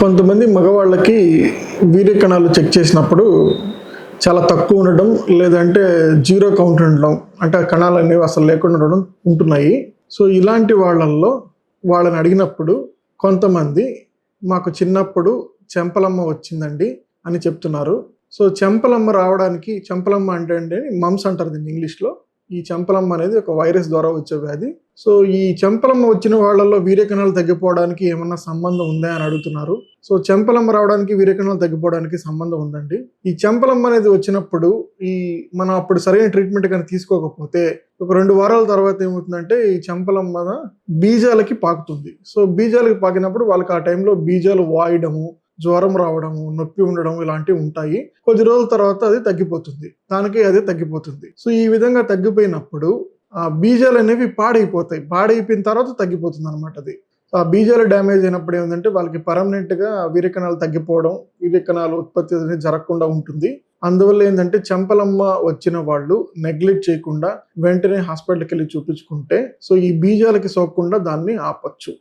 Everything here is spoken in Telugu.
కొంతమంది మగవాళ్ళకి వీర్యకణాలు చెక్ చేసినప్పుడు చాలా తక్కువ ఉండడం లేదంటే జీరో కౌంట్ ఉండడం అంటే ఆ కణాలు అనేవి అసలు లేకుండా ఉండడం ఉంటున్నాయి. సో ఇలాంటి వాళ్ళల్లో వాళ్ళని అడిగినప్పుడు కొంతమంది మాకు చిన్నప్పుడు చెంపలమ్మ వచ్చిందండి అని చెప్తున్నారు. సో చెంపలమ్మ రావడానికి చెంపలమ్మ అంటే అంటే మమ్స్ అంటారు దీన్ని ఇంగ్లీష్లో. ఈ చెంపలమ్మ అనేది ఒక వైరస్ ద్వారా వచ్చే వ్యాధి. సో ఈ చెంపలమ్మ వచ్చిన వాళ్ళల్లో వీర్యకణాలు తగ్గిపోవడానికి ఏమన్నా సంబంధం ఉందా అని అడుగుతున్నారు. సో చెంపలమ్మ రావడానికి వీర్యకణాలు తగ్గిపోవడానికి సంబంధం ఉందండి. ఈ చెంపలమ్మ అనేది వచ్చినప్పుడు ఈ మనం అప్పుడు సరైన ట్రీట్మెంట్ కానీ తీసుకోకపోతే ఒక రెండు వారాల తర్వాత ఏమవుతుందంటే ఈ చెంపలమ్మ బీజాలకి పాకుతుంది. సో బీజాలకి పాకినప్పుడు వాళ్ళకి ఆ టైంలో బీజాలు వాయడము జ్వరం రావడము నొప్పి ఉండడం ఇలాంటివి ఉంటాయి. కొద్ది రోజుల తర్వాత అది తగ్గిపోతుంది. దానికి అది తగ్గిపోతుంది. సో ఈ విధంగా తగ్గిపోయినప్పుడు బీజాలు అనేవి పాడైపోతాయి. పాడైపోయిన తర్వాత తగ్గిపోతుంది అనమాట అది. ఆ బీజాలు డ్యామేజ్ అయినప్పుడు ఏంటంటే వాళ్ళకి పర్మనెంట్గా వీరకణాలు తగ్గిపోవడం వీరకణాలు ఉత్పత్తి అనేది జరగకుండా ఉంటుంది. అందువల్ల ఏంటంటే చెంపలమ్మ వచ్చిన వాళ్ళు నెగ్లెక్ట్ చేయకుండా వెంటనే హాస్పిటల్కి వెళ్ళి చూపించుకుంటే సో ఈ బీజాలకి సోకకుండా దాన్ని ఆపచ్చు.